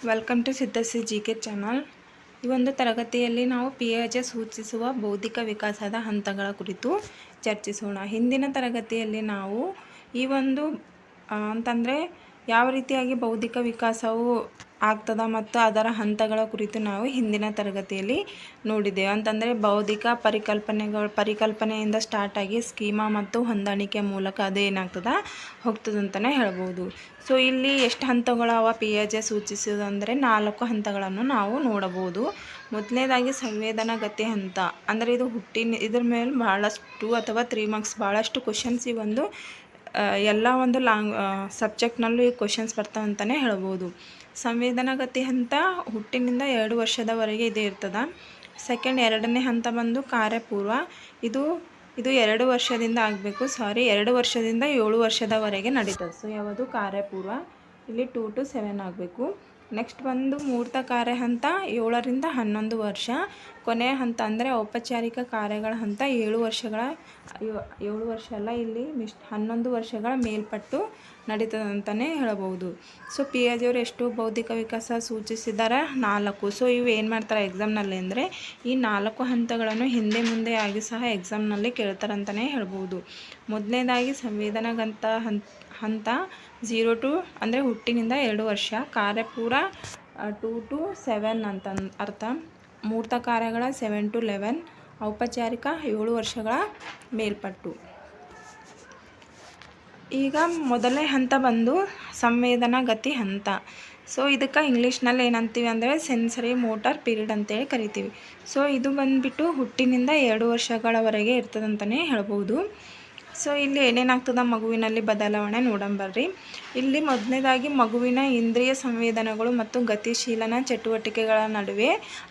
Welcome to Siddhashree G K channel ಈ ಒಂದು ತರಗತಿಯಲ್ಲಿ ನಾವು ಪಿ ಎಚ್ ಸೂಚಿಸುವ ಬೌದ್ಧಿಕ ವಿಕಾಸದ ಹಂತಗಳ ಕುರಿತು ಚರ್ಚಿಸೋಣ. ಹಿಂದಿನ ತರಗತಿಯಲ್ಲಿ ನಾವು ಈ ಒಂದು ಅಂತಂದರೆ ಯಾವ ರೀತಿಯಾಗಿ ಬೌದ್ಧಿಕ ವಿಕಾಸವು ಆಗ್ತದ ಮತ್ತು ಅದರ ಹಂತಗಳ ಕುರಿತು ನಾವು ಹಿಂದಿನ ತರಗತಿಯಲ್ಲಿ ನೋಡಿದ್ದೇವೆ. ಅಂತಂದರೆ ಬೌದ್ಧಿಕ ಪರಿಕಲ್ಪನೆಗಳು, ಪರಿಕಲ್ಪನೆಯಿಂದ ಸ್ಟಾರ್ಟ್ ಆಗಿ ಸ್ಕೀಮಾ ಮತ್ತು ಹೊಂದಾಣಿಕೆ ಮೂಲಕ ಅದು ಏನಾಗ್ತದ ಹೋಗ್ತದಂತಲೇ ಹೇಳ್ಬೋದು. ಸೊ ಇಲ್ಲಿ ಎಷ್ಟು ಹಂತಗಳವ ಪಿ ಎಚ್ ಎ ಸೂಚಿಸುವುದಂದರೆ ನಾಲ್ಕು ಹಂತಗಳನ್ನು ನಾವು ನೋಡಬಹುದು ಮೊದಲನೇದಾಗಿ ಸಂವೇದನಾಗತಿ ಹಂತ. ಅಂದರೆ ಇದು ಹುಟ್ಟಿನ, ಇದ್ರ ಮೇಲೆ ಭಾಳಷ್ಟು ಅಥವಾ ತ್ರೀ ಮಾರ್ಕ್ಸ್ ಭಾಳಷ್ಟು ಕ್ವಶನ್ಸ್ ಒಂದು ಎಲ್ಲ ಒಂದು ಲಾಂಗ್ ಸಬ್ಜೆಕ್ಟ್ನಲ್ಲೂ ಈ ಕ್ವಶನ್ಸ್ ಬರ್ತವೆ ಅಂತಲೇ ಹೇಳ್ಬೋದು. ಸಂವೇದನಾಗತಿ ಹಂತ ಹುಟ್ಟಿನಿಂದ ಎರಡು ವರ್ಷದವರೆಗೆ ಇದೇ ಇರ್ತದೆ. ಸೆಕೆಂಡ್ ಎರಡನೇ ಹಂತ ಬಂದು ಕಾರ್ಯಪೂರ್ವ. ಇದು ಇದು ಎರಡು ವರ್ಷದಿಂದ ಆಗಬೇಕು. ಸಾರಿ ಎರಡು ವರ್ಷದಿಂದ ಏಳು ವರ್ಷದವರೆಗೆ ನಡೀತದೆ. ಸೊ ಯಾವುದು ಕಾರ್ಯಪೂರ್ವ? ಇಲ್ಲಿ ಟೂ ಟು ಸೆವೆನ್ ಆಗಬೇಕು. ನೆಕ್ಸ್ಟ್ ಬಂದು ಮೂರ್ತ ಕಾರ್ಯ ಹಂತ ಏಳರಿಂದ ಹನ್ನೊಂದು ವರ್ಷ. ಕೊನೆಯ ಹಂತ ಅಂದರೆ ಔಪಚಾರಿಕ ಕಾರ್ಯಗಳ ಹಂತ ಏಳು ವರ್ಷಗಳ ಏಳು ವರ್ಷ ಅಲ್ಲ, ಇಲ್ಲಿ ಮಿಸ್ ಹನ್ನೊಂದು ವರ್ಷಗಳ ಮೇಲ್ಪಟ್ಟು ನಡೀತದೆ ಅಂತಲೇ ಹೇಳಬಹುದು. ಸೊ ಪಿ ಎಚ್ ಅವರು ಎಷ್ಟು ಬೌದ್ಧಿಕ ವಿಕಾಸ ಸೂಚಿಸಿದ್ದಾರೆ ನಾಲ್ಕು. ಸೊ ಇವು ಏನು ಮಾಡ್ತಾರೆ ಎಕ್ಸಾಮ್ನಲ್ಲಿ ಅಂದರೆ ಈ ನಾಲ್ಕು ಹಂತಗಳನ್ನು ಹಿಂದೆ ಮುಂದೆ ಆಗಿ ಸಹ ಎಕ್ಸಾಮ್ನಲ್ಲಿ ಕೇಳ್ತಾರೆ ಅಂತಲೇ ಹೇಳ್ಬೋದು ಮೊದಲನೇದಾಗಿ ಸಂವೇದನಾಗಂತ ಹಂತ ಹಂತ ಝೀರೋ ಟು ಅಂದರೆ ಹುಟ್ಟಿನಿಂದ ಎರಡು ವರ್ಷ. ಕಾರ್ಯಪೂರ ಟೂ ಟು ಸೆವೆನ್ ಅಂತ ಅರ್ಥ. ಮೂರ್ತ ಕಾರ್ಯಗಳ ಸೆವೆನ್ ಟು ಲೆವೆನ್. ಔಪಚಾರಿಕ ಏಳು ವರ್ಷಗಳ ಮೇಲ್ಪಟ್ಟು. ಈಗ ಮೊದಲನೇ ಹಂತ ಬಂದು ಸಂವೇದನಾಗತಿ ಹಂತ. ಸೊ, ಇದಕ್ಕೆ ಇಂಗ್ಲೀಷ್ನಲ್ಲಿ ಏನಂತೀವಿ ಅಂದರೆ ಸೆನ್ಸರಿ ಮೋಟಾರ್ ಪೀರಿಯಡ್ ಅಂತೇಳಿ ಕರಿತೀವಿ. ಸೊ, ಇದು ಬಂದುಬಿಟ್ಟು ಹುಟ್ಟಿನಿಂದ ಎರಡು ವರ್ಷಗಳವರೆಗೆ ಇರ್ತದಂತಲೇ ಹೇಳ್ಬೋದು. ಸೊ ಇಲ್ಲಿ ಏನೇನಾಗ್ತದ ಮಗುವಿನಲ್ಲಿ ಬದಲಾವಣೆ ನೋಡಂಬರ್ರಿ ಇಲ್ಲಿ ಮೊದಲನೇದಾಗಿ ಮಗುವಿನ ಇಂದ್ರಿಯ ಸಂವೇದನೆಗಳು ಮತ್ತು ಗತಿಶೀಲನ ಚಟುವಟಿಕೆಗಳ ನಡುವೆ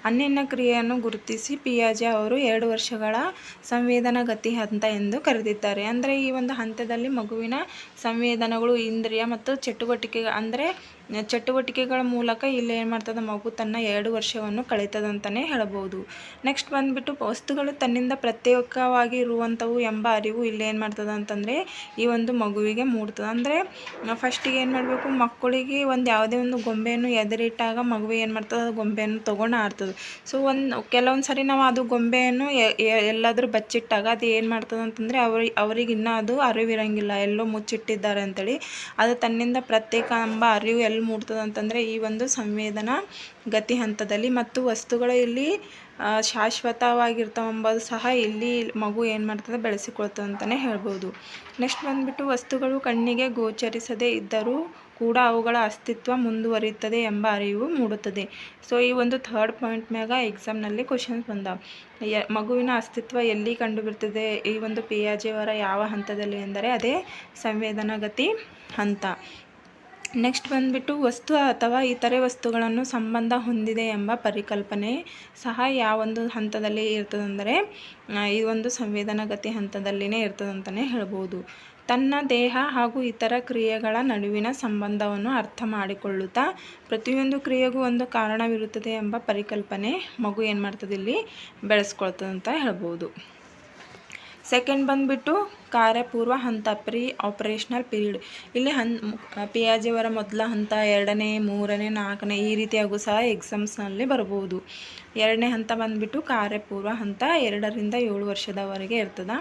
ಅನ್ಯನ್ಯ ಕ್ರಿಯೆಯನ್ನು ಗುರುತಿಸಿ ಪಿಯಾಜೆ ಅವರು ಎರಡು ವರ್ಷಗಳ ಸಂವೇದನಾ ಗತಿ ಹಂತ ಎಂದು ಕರೆದಿದ್ದಾರೆ. ಅಂದರೆ ಈ ಒಂದು ಹಂತದಲ್ಲಿ ಮಗುವಿನ ಸಂವೇದನೆಗಳು, ಇಂದ್ರಿಯ ಮತ್ತು ಚಟುವಟಿಕೆ ಅಂದರೆ ಚಟುವಟಿಕೆಗಳ ಮೂಲಕ ಇಲ್ಲಿ ಏನು ಮಾಡ್ತದೆ, ಮಗು ತನ್ನ ಎರಡು ವರ್ಷವನ್ನು ಕಳೀತದಂತಲೇ ಹೇಳ್ಬೋದು ನೆಕ್ಸ್ಟ್ ಬಂದುಬಿಟ್ಟು, ವಸ್ತುಗಳು ತನ್ನಿಂದ ಪ್ರತ್ಯೇಕವಾಗಿ ಇರುವಂಥವು ಎಂಬ ಅರಿವು ಇಲ್ಲಿ ಏನು ಮಾಡ್ತದೆ ಅಂತಂದರೆ, ಈ ಒಂದು ಮಗುವಿಗೆ ಮೂಡ್ತದೆ. ಅಂದರೆ ಫಸ್ಟಿಗೆ ಏನು ಮಾಡಬೇಕು, ಮಕ್ಕಳಿಗೆ ಒಂದು ಯಾವುದೇ ಒಂದು ಗೊಂಬೆಯನ್ನು ಎದುರಿಟ್ಟಾಗ ಮಗು ಏನು ಮಾಡ್ತದೆ, ಅದು ಗೊಂಬೆಯನ್ನು ತೊಗೊಂಡು ಆಡ್ತದೆ. ಸೊ ಒಂದು, ಕೆಲವೊಂದು ಸರಿ ನಾವು ಅದು ಗೊಂಬೆಯನ್ನು ಎಲ್ಲಾದರೂ ಬಚ್ಚಿಟ್ಟಾಗ ಅದು ಏನು ಮಾಡ್ತದೆ ಅಂತಂದರೆ ಅವ್ರಿಗೆ ಅವ್ರಿಗೆ ಇನ್ನೂ ಅದು ಅರಿವಿರಂಗಿಲ್ಲ. ಎಲ್ಲೋ ಮುಚ್ಚಿಟ್ಟಿದ್ದಾರೆ ಅಂತೇಳಿ. ಅದು ತನ್ನಿಂದ ಪ್ರತ್ಯೇಕ ಎಂಬ ಅರಿವು ಎಲ್ಲಿ ಮೂಡ್ತದೆ ಅಂತಂದರೆ ಈ ಒಂದು ಸಂವೇದನ ಗತಿ ಹಂತದಲ್ಲಿ ಮತ್ತು ವಸ್ತುಗಳು ಇಲ್ಲಿ ಶಾಶ್ವತವಾಗಿರ್ತಾವೆಂಬುದು ಸಹ ಇಲ್ಲಿ ಮಗು ಏನು ಮಾಡ್ತದೆ ಬೆಳೆಸಿಕೊಳ್ತದೆ ಅಂತಲೇ ಹೇಳ್ಬೋದು. ನೆಕ್ಸ್ಟ್ ಬಂದುಬಿಟ್ಟು ವಸ್ತುಗಳು ಕಣ್ಣಿಗೆ ಗೋಚರಿಸದೇ ಇದ್ದರೂ ಕೂಡ ಅವುಗಳ ಅಸ್ತಿತ್ವ ಮುಂದುವರಿಯುತ್ತದೆ ಎಂಬ ಅರಿವು ಮೂಡುತ್ತದೆ. ಸೊ ಈ ಒಂದು ಥರ್ಡ್ ಪಾಯಿಂಟ್ ಮ್ಯಾಗ ಎಕ್ಸಾಮ್ನಲ್ಲಿ ಕ್ವಶನ್ಸ್ ಬಂದಾವ ಯ, ಮಗುವಿನ ಅಸ್ತಿತ್ವ ಎಲ್ಲಿ ಕಂಡುಬರ್ತದೆ? ಈ ಒಂದು ಪಿ ಯಾವ ಹಂತದಲ್ಲಿ ಎಂದರೆ ಅದೇ ಸಂವೇದನಾಗತಿ ಹಂತ. ನೆಕ್ಸ್ಟ್ ಬಂದುಬಿಟ್ಟು ವಸ್ತು ಅಥವಾ ಇತರೆ ವಸ್ತುಗಳನ್ನು ಸಂಬಂಧ ಹೊಂದಿದೆ ಎಂಬ ಪರಿಕಲ್ಪನೆ ಸಹ ಯಾವೊಂದು ಹಂತದಲ್ಲಿ ಇರ್ತದಂದರೆ ಈ ಒಂದು ಸಂವೇದನಾಗತಿ ಹಂತದಲ್ಲಿನೇ ಇರ್ತದಂತಲೇ ಹೇಳ್ಬೋದು. ತನ್ನ ದೇಹ ಹಾಗೂ ಇತರ ಕ್ರಿಯೆಗಳ ನಡುವಿನ ಸಂಬಂಧವನ್ನು ಅರ್ಥ ಮಾಡಿಕೊಳ್ಳುತ್ತಾ ಪ್ರತಿಯೊಂದು ಕ್ರಿಯೆಗೂ ಒಂದು ಕಾರಣವಿರುತ್ತದೆ ಎಂಬ ಪರಿಕಲ್ಪನೆ ಮಗು ಏನು ಮಾಡ್ತದೆ ಇಲ್ಲಿ ಬೆಳೆಸ್ಕೊಳ್ತದೆ ಅಂತ ಹೇಳ್ಬೋದು. ಸೆಕೆಂಡ್ ಬಂದುಬಿಟ್ಟು ಕಾರ್ಯಪೂರ್ವ ಹಂತ ಪ್ರೀ ಆಪರೇಷನಲ್ ಪೀರಿಯಡ್ ಇಲ್ಲಿ ಹನ್ ಪಿ ಅವರ ಮೊದಲ ಹಂತ, ಎರಡನೇ, ಮೂರನೇ, ನಾಲ್ಕನೇ, ಈ ರೀತಿಯಾಗೂ ಸಹ ಎಕ್ಸಾಮ್ಸ್ನಲ್ಲಿ ಬರ್ಬೋದು ಎರಡನೇ ಹಂತ ಬಂದುಬಿಟ್ಟು ಕಾರ್ಯಪೂರ್ವ ಹಂತ ಎರಡರಿಂದ ಏಳು ವರ್ಷದವರೆಗೆ ಇರ್ತದೆ.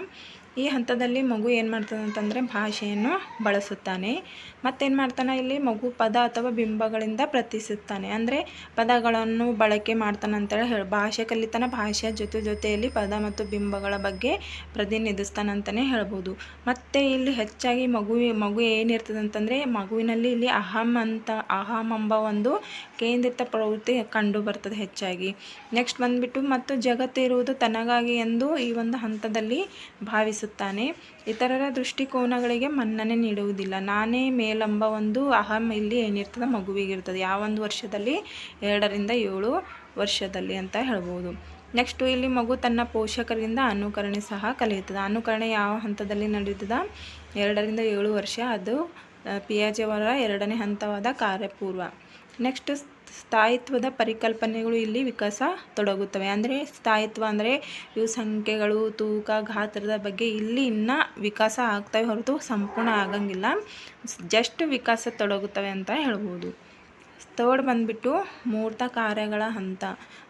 ಈ ಹಂತದಲ್ಲಿ ಮಗು ಏನು ಮಾಡ್ತಾನೆ ಅಂತಂದರೆ ಭಾಷೆಯನ್ನು ಬಳಸುತ್ತಾನೆ. ಮತ್ತೇನು ಮಾಡ್ತಾನೆ ಇಲ್ಲಿ? ಮಗು ಪದ ಅಥವಾ ಬಿಂಬಗಳಿಂದ ಪ್ರತಿಸುತ್ತಾನೆ. ಅಂದರೆ ಪದಗಳನ್ನು ಬಳಕೆ ಮಾಡ್ತಾನೆ ಅಂತೇಳಿ ಹೇಳಿ, ಭಾಷೆ ಕಲಿತಾನೆ, ಭಾಷೆಯ ಜೊತೆ ಜೊತೆಯಲ್ಲಿ ಪದ ಮತ್ತು ಬಿಂಬಗಳ ಬಗ್ಗೆ ಪ್ರತಿನಿಧಿಸ್ತಾನೆ ಅಂತಲೇ ಹೇಳ್ಬೋದು. ಮತ್ತು ಇಲ್ಲಿ ಹೆಚ್ಚಾಗಿ ಮಗು ಮಗು ಏನಿರ್ತದೆ ಅಂತಂದರೆ ಮಗುವಿನಲ್ಲಿ ಇಲ್ಲಿ ಅಹಂ ಅಂತ, ಅಹಂ ಎಂಬ ಒಂದು ಕೇಂದ್ರಿತ ಪ್ರವೃತ್ತಿ ಕಂಡು ಬರ್ತದೆ ಹೆಚ್ಚಾಗಿ. ನೆಕ್ಸ್ಟ್ ಬಂದುಬಿಟ್ಟು, ಮತ್ತು ಜಗತ್ತು ಇರುವುದು ತನಗಾಗಿ ಎಂದು ಈ ಒಂದು ಹಂತದಲ್ಲಿ ಭಾವಿಸುತ್ತಾನೆ ಇತರರ ದೃಷ್ಟಿಕೋನಗಳಿಗೆ ಮನ್ನಣೆ ನೀಡುವುದಿಲ್ಲ. ನಾನೇ ಮೇಲೆಂಬ ಒಂದು ಅಹಂ ಇಲ್ಲಿ ಏನಿರ್ತದೆ ಯಾವ ಒಂದು ವರ್ಷದಲ್ಲಿ? ಎರಡರಿಂದ ಏಳು ವರ್ಷದಲ್ಲಿ ಅಂತ ಹೇಳ್ಬೋದು. ನೆಕ್ಸ್ಟು ಇಲ್ಲಿ ಮಗು ತನ್ನ ಪೋಷಕರಿಂದ ಅನುಕರಣೆ ಸಹ ಕಲಿಯುತ್ತದೆ. ಅನುಕರಣೆ ಯಾವ ಹಂತದಲ್ಲಿ ನಡೆಯುತ್ತದೆ? ಎರಡರಿಂದ ಏಳು ವರ್ಷ. ಅದು ಪಿಯಾಜೆವರ ಎರಡನೇ ಹಂತವಾದ ಕಾರ್ಯಪೂರ್ವ. ನೆಕ್ಸ್ಟ್ ಸ್ಥಾಯಿತ್ವದ ಪರಿಕಲ್ಪನೆಗಳು ಇಲ್ಲಿ ವಿಕಾಸ ತೊಡಗುತ್ತವೆ. ಅಂದರೆ, ಸ್ಥಾಯಿತ್ವ ಅಂದರೆ, ಇವು ಸಂಖ್ಯೆಗಳು, ತೂಕ, ಗಾತ್ರದ ಬಗ್ಗೆ ಇಲ್ಲಿ ಇನ್ನೂ ವಿಕಾಸ ಆಗ್ತವೆ ಹೊರತು ಸಂಪೂರ್ಣ ಆಗಂಗಿಲ್ಲ. ಜಸ್ಟ್ ವಿಕಾಸ ತೊಡಗುತ್ತವೆ ಅಂತ ಹೇಳ್ಬೋದು. ಥರ್ಡ್ ಬಂದುಬಿಟ್ಟು ಮೂರ್ತ ಕಾರ್ಯಗಳ ಹಂತ.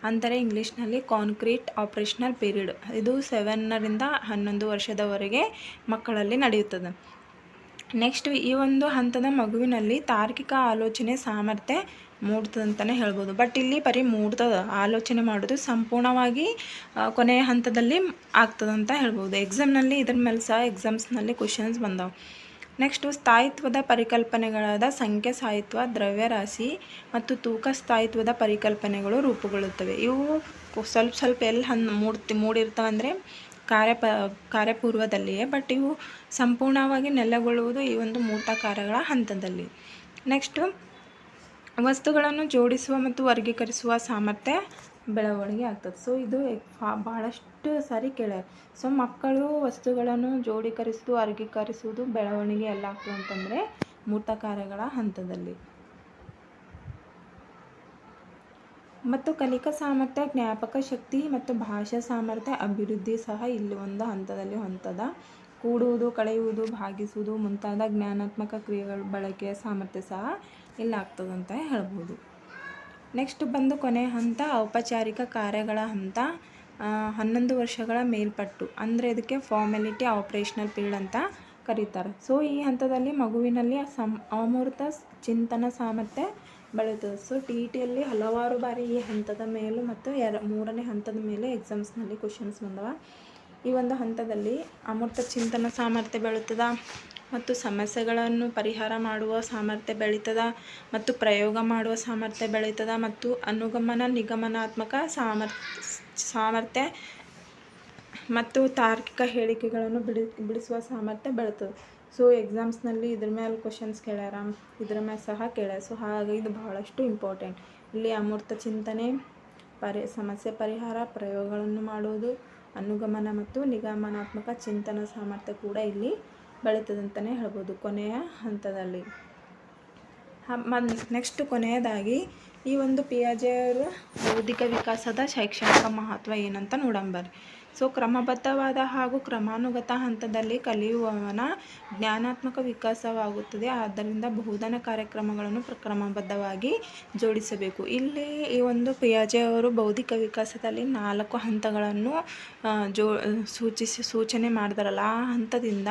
ಅಂದರೆ, ಇಂಗ್ಲೀಷ್ನಲ್ಲಿ ಕಾನ್ಕ್ರೀಟ್ ಆಪ್ರೇಷನಲ್ ಪೀರಿಯಡ್. ಇದು ಸೆವೆನ್ನರಿಂದ ಹನ್ನೊಂದು ವರ್ಷದವರೆಗೆ ಮಕ್ಕಳಲ್ಲಿ ನಡೆಯುತ್ತದೆ. ನೆಕ್ಸ್ಟ್ ಈ ಒಂದು ಹಂತದ ಮಗುವಿನಲ್ಲಿ ತಾರ್ಕಿಕ ಆಲೋಚನೆ ಸಾಮರ್ಥ್ಯ ಮೂಡ್ತದೆ ಅಂತಲೇ ಹೇಳ್ಬೋದು. ಬಟ್ ಇಲ್ಲಿ ಬರೀ ಮೂಡ್ತದ, ಆಲೋಚನೆ ಮಾಡೋದು ಸಂಪೂರ್ಣವಾಗಿ ಕೊನೆಯ ಹಂತದಲ್ಲಿ ಆಗ್ತದಂತ ಹೇಳ್ಬೋದು. ಎಕ್ಸಾಮ್ನಲ್ಲಿ ಇದ್ರ ಮೇಲೆ ಸಹ ಎಕ್ಸಾಮ್ಸ್ನಲ್ಲಿ ಕ್ವಶನ್ಸ್ ಬಂದವು. ನೆಕ್ಸ್ಟು ಸ್ಥಾಯಿತ್ವದ ಪರಿಕಲ್ಪನೆಗಳಾದ ಸಂಖ್ಯೆ ಸ್ಥಾಯಿತ್ವ ದ್ರವ್ಯರಾಶಿ ಮತ್ತು ತೂಕ ಸ್ಥಾಯಿತ್ವದ ಪರಿಕಲ್ಪನೆಗಳು ರೂಪುಗೊಳ್ಳುತ್ತವೆ. ಇವು ಸ್ವಲ್ಪ ಸ್ವಲ್ಪ ಎಲ್ಲಿ ಹನ್ ಮೂಡ್ತಿ ಮೂಡಿರ್ತವೆ ಅಂದರೆ ಕಾರ್ಯ ಪ, ಕಾರ್ಯಪೂರ್ವದಲ್ಲಿಯೇ ಬಟ್ ಇವು ಸಂಪೂರ್ಣವಾಗಿ ನೆಲೆಗೊಳ್ಳುವುದು ಈ ಒಂದು ಮೂರ್ತ ಕಾರ್ಯಗಳ ಹಂತದಲ್ಲಿ. ನೆಕ್ಸ್ಟು ವಸ್ತುಗಳನ್ನು ಜೋಡಿಸುವ ಮತ್ತು ವರ್ಗೀಕರಿಸುವ ಸಾಮರ್ಥ್ಯ ಬೆಳವಣಿಗೆ ಆಗ್ತದೆ. ಸೊ ಇದು ಭಾಳಷ್ಟು ಸಾರಿ ಕೇಳ್ಯಾರ ಸೊ ಮಕ್ಕಳು ವಸ್ತುಗಳನ್ನು ಜೋಡೀಕರಿಸುವುದು, ವರ್ಗೀಕರಿಸುವುದು ಬೆಳವಣಿಗೆ ಎಲ್ಲ ಆಗ್ತದೆ ಅಂತಂದರೆ ಮೂರ್ತ ಕಾರ್ಯಗಳ ಹಂತದಲ್ಲಿ. ಮತ್ತು ಕಲಿಕಾ ಸಾಮರ್ಥ್ಯ, ಜ್ಞಾಪಕ ಶಕ್ತಿ ಮತ್ತು ಭಾಷಾ ಸಾಮರ್ಥ್ಯ ಅಭಿವೃದ್ಧಿ ಸಹ ಇಲ್ಲಿ ಒಂದು ಹಂತದಲ್ಲಿ ಹೊಂತದ. ಕೂಡುವುದು, ಕಳೆಯುವುದು, ಭಾಗಿಸುವುದು ಮುಂತಾದ ಜ್ಞಾನಾತ್ಮಕ ಕ್ರಿಯೆಗಳ ಬಳಕೆಯ ಸಾಮರ್ಥ್ಯ ಸಹ ಇಲ್ಲಿ ಆಗ್ತದಂತ ಹೇಳ್ಬೋದು. ನೆಕ್ಸ್ಟ್ ಬಂದು ಕೊನೆಯ ಹಂತ, ಔಪಚಾರಿಕ ಕಾರ್ಯಗಳ ಹಂತ. ಹನ್ನೊಂದು ವರ್ಷಗಳ ಮೇಲ್ಪಟ್ಟು, ಅಂದರೆ ಇದಕ್ಕೆ ಫಾರ್ಮ್ಯಾಲಿಟಿ ಆಪ್ರೇಷನಲ್ ಪೀರಿಯಡ್ ಅಂತ ಕರೀತಾರೆ. ಸೊ ಈ ಹಂತದಲ್ಲಿ ಮಗುವಿನಲ್ಲಿ ಸಂ, ಅಮೂರ್ತ ಚಿಂತನ ಸಾಮರ್ಥ್ಯ ಬೆಳೆಯುತ್ತದೆ ಸೊ ಟಿ ಇ ಟಿಯಲ್ಲಿ ಹಲವಾರು ಬಾರಿ ಈ ಹಂತದ ಮೇಲೂ ಮತ್ತು ಎರ, ಮೂರನೇ ಹಂತದ ಮೇಲೆ ಎಕ್ಸಾಮ್ಸ್ನಲ್ಲಿ ಕ್ವಶನ್ಸ್ ಬಂದವ. ಈ ಒಂದು ಹಂತದಲ್ಲಿ ಅಮೂರ್ತ ಚಿಂತನ ಸಾಮರ್ಥ್ಯ ಬೆಳೀತದ ಮತ್ತು ಸಮಸ್ಯೆಗಳನ್ನು ಪರಿಹಾರ ಮಾಡುವ ಸಾಮರ್ಥ್ಯ ಬೆಳೀತದ ಮತ್ತು ಪ್ರಯೋಗ ಮಾಡುವ ಸಾಮರ್ಥ್ಯ ಬೆಳೀತದ ಮತ್ತು ಅನುಗಮನ ನಿಗಮನಾತ್ಮಕ ಸಾಮರ್ಥ್ಯ ಸಾಮರ್ಥ್ಯ ಮತ್ತು ತಾರ್ಕಿಕ ಹೇಳಿಕೆಗಳನ್ನು ಬಿಡಿ, ಬಿಡಿಸುವ ಸಾಮರ್ಥ್ಯ ಬೆಳೀತದೆ. ಸೊ ಎಕ್ಸಾಮ್ಸ್ನಲ್ಲಿ ಇದ್ರ ಮೇಲೆ ಕ್ವಶನ್ಸ್ ಕೇಳ್ಯಾರ, ಇದ್ರ ಮೇಲೆ ಸಹ ಕೇಳ್ಯಾರ. ಸೊ ಹಾಗಾಗಿ ಇದು ಬಹಳಷ್ಟು ಇಂಪಾರ್ಟೆಂಟ್ ಇಲ್ಲಿ ಅಮೂರ್ತ ಚಿಂತನೆ, ಪರಿ, ಸಮಸ್ಯೆ ಪರಿಹಾರ, ಪ್ರಯೋಗಗಳನ್ನು ಮಾಡುವುದು, ಅನುಗಮನ ಮತ್ತು ನಿಗಮನಾತ್ಮಕ ಚಿಂತನ ಸಾಮರ್ಥ್ಯ ಕೂಡ ಇಲ್ಲಿ ಬೆಳೀತದಂತಲೇ ಹೇಳ್ಬೋದು ಕೊನೆಯ ಹಂತದಲ್ಲಿ. ನೆಕ್ಸ್ಟ್ ಕೊನೆಯದಾಗಿ ಈ ಒಂದು ಪಿಯಾಜೆಯವರ ಬೌದ್ಧಿಕ ವಿಕಾಸದ ಶೈಕ್ಷಣಿಕ ಮಹತ್ವ ಏನಂತ ನೋಡಂಬರ್ರಿ. ಸೊ ಕ್ರಮಬದ್ಧವಾದ ಹಾಗೂ ಕ್ರಮಾನುಗತ ಹಂತದಲ್ಲಿ ಕಲಿಯುವವನ ಜ್ಞಾನಾತ್ಮಕ ವಿಕಾಸವಾಗುತ್ತದೆ. ಆದ್ದರಿಂದ ಬಹುಧನ ಕಾರ್ಯಕ್ರಮಗಳನ್ನು ಕ್ರಮಬದ್ಧವಾಗಿ ಜೋಡಿಸಬೇಕು. ಇಲ್ಲಿ ಈ ಒಂದು ಪಿಯಾಜೆ ಅವರು ಬೌದ್ಧಿಕ ವಿಕಾಸದಲ್ಲಿ ನಾಲ್ಕು ಹಂತಗಳನ್ನು ಜೋ, ಸೂಚಿಸಿ, ಸೂಚನೆ ಮಾಡಿದಾರಲ್ಲ. ಆ ಹಂತದಿಂದ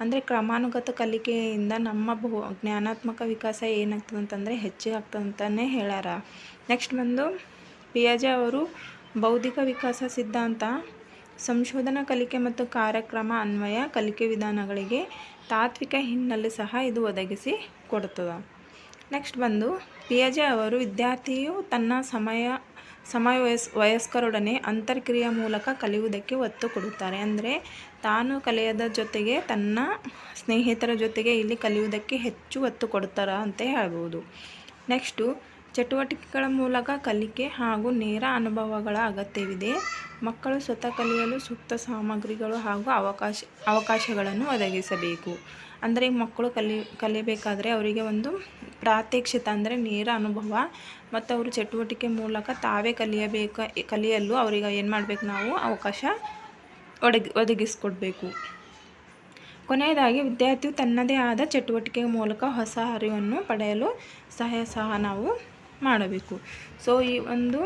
ಅಂದರೆ ಕ್ರಮಾನುಗತ ಕಲಿಕೆಯಿಂದ ನಮ್ಮ ಬಹು ಜ್ಞಾನಾತ್ಮಕ ವಿಕಾಸ ಏನಾಗ್ತದೆ ಅಂತಂದರೆ ಹೆಚ್ಚಿಗೆ ಆಗ್ತದೆ ಅಂತಲೇ ಹೇಳ್ಯಾರ. ನೆಕ್ಸ್ಟ್ ಬಂದು ಪಿಯಾಜೆ ಅವರು ಬೌದ್ಧಿಕ ವಿಕಾಸ ಸಿದ್ಧಾಂತ ಸಂಶೋಧನಾ ಕಲಿಕೆ ಮತ್ತು ಕಾರ್ಯಕ್ರಮ ಅನ್ವಯ ಕಲಿಕೆ ವಿಧಾನಗಳಿಗೆ ತಾತ್ವಿಕ ಹಿನ್ನೆಲೆ ಸಹ ಇದು ಒದಗಿಸಿ ಕೊಡುತ್ತದೆ. ನೆಕ್ಸ್ಟ್ ಬಂದು ಪಿಯಾಜೆ ಅವರು ವಿದ್ಯಾರ್ಥಿಯು ತನ್ನ ಸಮಯ ಸಮಯ ವಯಸ್ ವಯಸ್ಕರೊಡನೆ ಅಂತರ್ಕ್ರಿಯೆಯ ಮೂಲಕ ಕಲಿಯುವುದಕ್ಕೆ ಒತ್ತು ಕೊಡುತ್ತಾರೆ. ಅಂದರೆ, ತಾನು ಕಲಿಯದ ಜೊತೆಗೆ ತನ್ನ ಸ್ನೇಹಿತರ ಜೊತೆಗೆ ಇಲ್ಲಿ ಕಲಿಯುವುದಕ್ಕೆ ಹೆಚ್ಚು ಒತ್ತು ಕೊಡ್ತಾರ ಅಂತ ಹೇಳ್ಬೋದು. ನೆಕ್ಸ್ಟು ಚಟುವಟಿಕೆಗಳ ಮೂಲಕ ಕಲಿಕೆ ಹಾಗೂ ನೇರ ಅನುಭವಗಳ ಅಗತ್ಯವಿದೆ. ಮಕ್ಕಳು ಸ್ವತಃ ಕಲಿಯಲು ಸೂಕ್ತ ಸಾಮಗ್ರಿಗಳು ಹಾಗೂ ಅವಕಾಶ, ಅವಕಾಶಗಳನ್ನು ಒದಗಿಸಬೇಕು. ಅಂದರೆ ಮಕ್ಕಳು ಕಲಿ ಕಲಿಯಬೇಕಾದ್ರೆ ಅವರಿಗೆ ಒಂದು ಪ್ರಾತ್ಯಕ್ಷಿತ ಅಂದರೆ ನೇರ ಅನುಭವ ಮತ್ತು ಅವರು ಚಟುವಟಿಕೆ ಮೂಲಕ ತಾವೇ ಕಲಿಯಬೇಕು, ಕಲಿಯಲು ಅವರಿಗೆ ಏನು ಮಾಡಬೇಕು ನಾವು ಅವಕಾಶ ಒದಗಿ, ಒದಗಿಸ್ಕೊಡ್ಬೇಕು. ಕೊನೆಯದಾಗಿ ವಿದ್ಯಾರ್ಥಿಯು ತನ್ನದೇ ಆದ ಚಟುವಟಿಕೆಯ ಮೂಲಕ ಹೊಸ ಅರಿವನ್ನು ಪಡೆಯಲು ಸಹಾಯ ಸಹ ನಾವು ಮಾಡಬೇಕು. ಸೊ ಈ ಒಂದು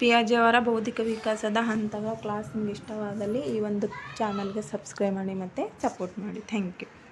ಪಿಯಾಜಿಯವರ ಬೌದ್ಧಿಕ ವಿಕಾಸದ ಹಂತದ ಕ್ಲಾಸ್ ನಿಮಗೆ ಇಷ್ಟವಾದಲ್ಲಿ ಈ ಒಂದು ಚಾನಲ್ಗೆ ಸಬ್ಸ್ಕ್ರೈಬ್ ಮಾಡಿ ಮತ್ತು ಸಪೋರ್ಟ್ ಮಾಡಿ. Thank you